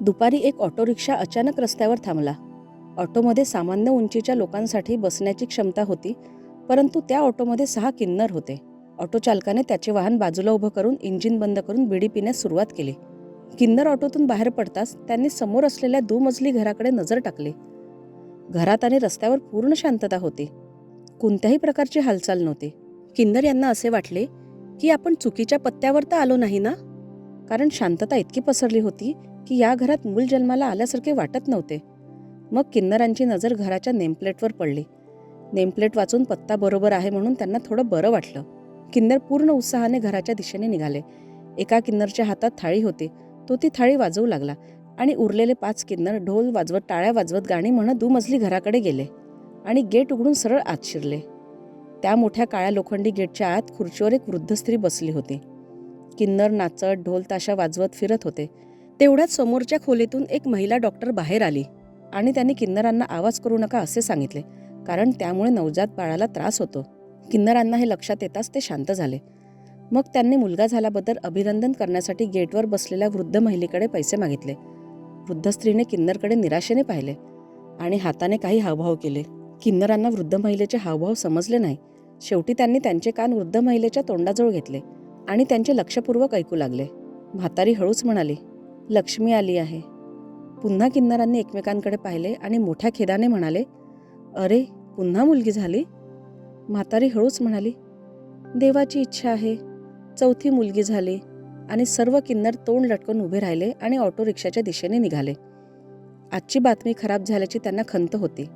दुपारी एक auto rickshaw अचानक रस्त्यावर थांबला. ऑटोमध्ये सामान्य उंचीच्या लोकांसाठी बसण्याची क्षमता होती परंतु त्या ऑटोमध्ये सहा किन्नर होते. ऑटो चालकाने त्याचे वाहन बाजूला उभं करून इंजिन बंद करून बिडी पिण्यास सुरुवात केली. किन्नर ऑटोतून बाहेर पडताच त्यांनी समोर असलेल्या दुमजली घराकडे नजर टाकली. घरात आणि रस्त्यावर पूर्ण शांतता होती. कोणत्याही प्रकारची हालचाल नव्हती. किन्नर यांना असे वाटले की आपण चुकीच्या पत्त्यावर तर आलो नाही ना? कारण शांतता इतकी पसरली होती की या घरात मूल जन्माला आल्यासारखे वाटत नव्हते. मग किन्नरांची नजर घराच्या नेमप्लेटवर पडली. नेमप्लेट वाचून पत्ता बरोबर आहे म्हणून त्यांना थोडं बरं वाटलं. किन्नर पूर्ण उत्साहाने घराच्या दिशेने निघाले. एका किन्नरच्या हातात थाळी होती. तो ती थाळी वाजवू लागला आणि उरलेले पाच किन्नर ढोल वाजवत टाळ्या वाजवत गाणी म्हणत दुमजली घराकडे गेले आणि गेट उघडून सरळ आत शिरले. त्या मोठ्या काळ्या लोखंडी गेटच्या आत खुर्चीवर एक वृद्ध स्त्री बसली होती. किन्नर नाचत ढोल ताशा वाजवत फिरत होते. तेवढ्यात समोरच्या खोलीतून एक महिला डॉक्टर बाहेर आली आणि त्यांनी किन्नरांना आवाज करू नका असे सांगितले कारण त्यामुळे नवजात बाळाला त्रास होतो. किन्नरांना हे लक्षात येताच ते शांत झाले. मग त्यांनी मुलगा झाल्याबद्दल अभिनंदन करण्यासाठी गेटवर बसलेल्या वृद्ध महिलेकडे पैसे मागितले. वृद्ध स्त्रीने किन्नरकडे निराशेने पाहिले आणि हाताने काही हावभाव केले. किन्नरांना वृद्ध महिलेचे हावभाव समजले नाही. शेवटी त्यांनी त्यांचे कान वृद्ध महिलेच्या तोंडाजवळ घेतले आणि त्यांचे लक्षपूर्वक ऐकू लागले. म्हातारी हळूच म्हणाली लक्ष्मी आली आहे. पुन्हा किन्नरांनी एकमेकांकडे पाहिले आणि मोठ्या खेदाने म्हणाले अरे पुन्हा मुलगी झाली? म्हातारी हळूच म्हणाली देवाची इच्छा आहे. चौथी मुलगी झाली आणि सर्व किन्नर तोंड लटकून उभे राहिले आणि ऑटो रिक्षाच्या दिशेने निघाले. आजची बातमी खराब झाल्याची त्यांना खंत होती.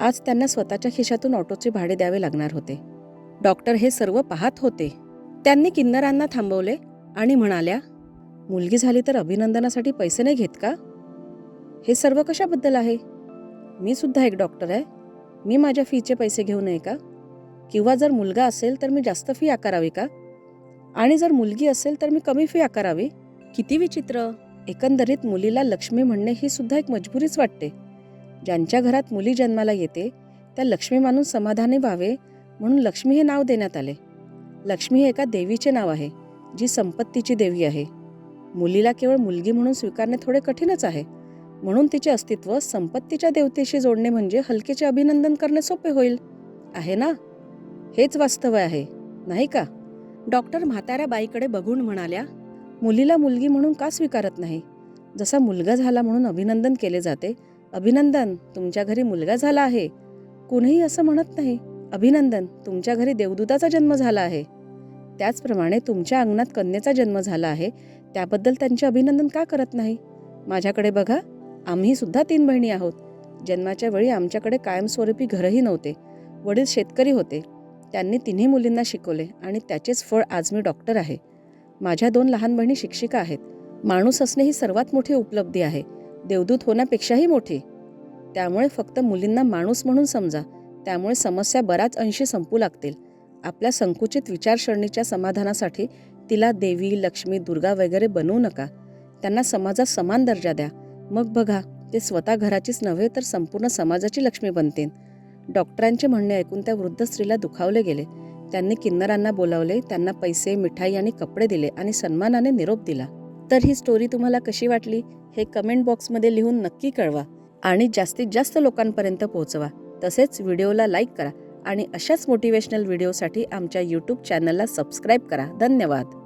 आज त्यांना स्वतःच्या खिशातून ऑटोचे भाडे द्यावे लागणार होते. डॉक्टर हे सर्व पाहत होते. त्यांनी किन्नरांना थांबवले आणि म्हणाल्या मुलगी झाली तर अभिनंदनासाठी पैसे नाही घेत का? हे सर्व कशाबद्दल आहे? मी सुद्धा एक डॉक्टर आहे. मी माझ्या फीचे पैसे घेऊ नये का? किंवा जर मुलगा असेल तर मी जास्त फी आकारावी का? आणि जर मुलगी असेल तर मी कमी फी आकारावी? किती विचित्र! एकंदरीत मुलीला लक्ष्मी म्हणणे ही सुद्धा एक मजबुरीच वाटते. ज्यांच्या घरात मुली जन्माला येते त्या लक्ष्मी मानून समाधानी व्हावे म्हणून लक्ष्मी हे नाव देण्यात आले. लक्ष्मी हे एका देवीचे नाव आहे जी संपत्तीची देवी आहे. मुलीला केवळ मुलगी म्हणून स्वीकारणे थोडे कठीणच आहे. म्हणून तिचे अस्तित्व संपत्तीच्या देवतेशी जोडणे म्हणजे हलकेचे अभिनंदन करणे सोपे होईल. आहे ना? हेच वास्तव आहे नाही का? डॉक्टर म्हाताऱ्या बाईकडे बघून म्हणाल्या मुलीला मुलगी म्हणून का स्वीकारत नाही? जसा मुलगा झाला म्हणून अभिनंदन केले जाते अभिनंदन तुमच्या घरी मुलगा झाला आहे. कुणीही असं म्हणत नाही अभिनंदन तुमच्या घरी देवदूताचा जन्म झाला आहे. त्याचप्रमाणे तुमच्या अंगणात कन्येचा जन्म झाला आहे त्याबद्दल त्यांचे अभिनंदन का करत नाही? माझ्याकडे बघा आम्ही सुद्धा तीन बहिणी आहोत. जन्माच्या वेळी आमच्याकडे कायमस्वरूपी घरही नव्हते. वडील शेतकरी होते. त्यांनी तिन्ही मुलींना शिकवले आणि त्याचेच फळ आज मी डॉक्टर आहे. माझ्या दोन लहान बहिणी शिक्षिका आहेत. माणूस असणे ही सर्वात मोठी उपलब्धी आहे. देवदूत होण्यापेक्षाही मोठी. त्यामुळे फक्त मुलींना माणूस म्हणून समजा. त्यामुळे समस्या बऱ्याच अंशी संपू लागतील. आपल्या संकुचित विचारसरणीच्या समाधानासाठी तिला देवी लक्ष्मी दुर्गा वगैरे बनवू नका. त्यांना समाजात समान दर्जा द्या. मग बघा ते स्वतः घराचीच नव्हे तर संपूर्ण समाजाची लक्ष्मी बनतील. डॉक्टरांचे म्हणणे ऐकून त्या वृद्ध स्त्रीला दुखावले गेले. त्यांनी किन्नरांना बोलावले त्यांना पैसे मिठाई आणि कपडे दिले आणि सन्मानाने निरोप दिला. तर ही स्टोरी तुम्हाला कशी वाटली? हे कमेंट बॉक्समध्ये लिहून नक्की कळवा आणि जास्तीत जास्त लोकांपर्यंत पोहोचवा. तसेच व्हिडिओला लाईक करा आणि अशाच मोटिवेशनल व्हिडिओसाठी आमच्या यूट्यूब चॅनलला सबस्क्राईब करा. धन्यवाद.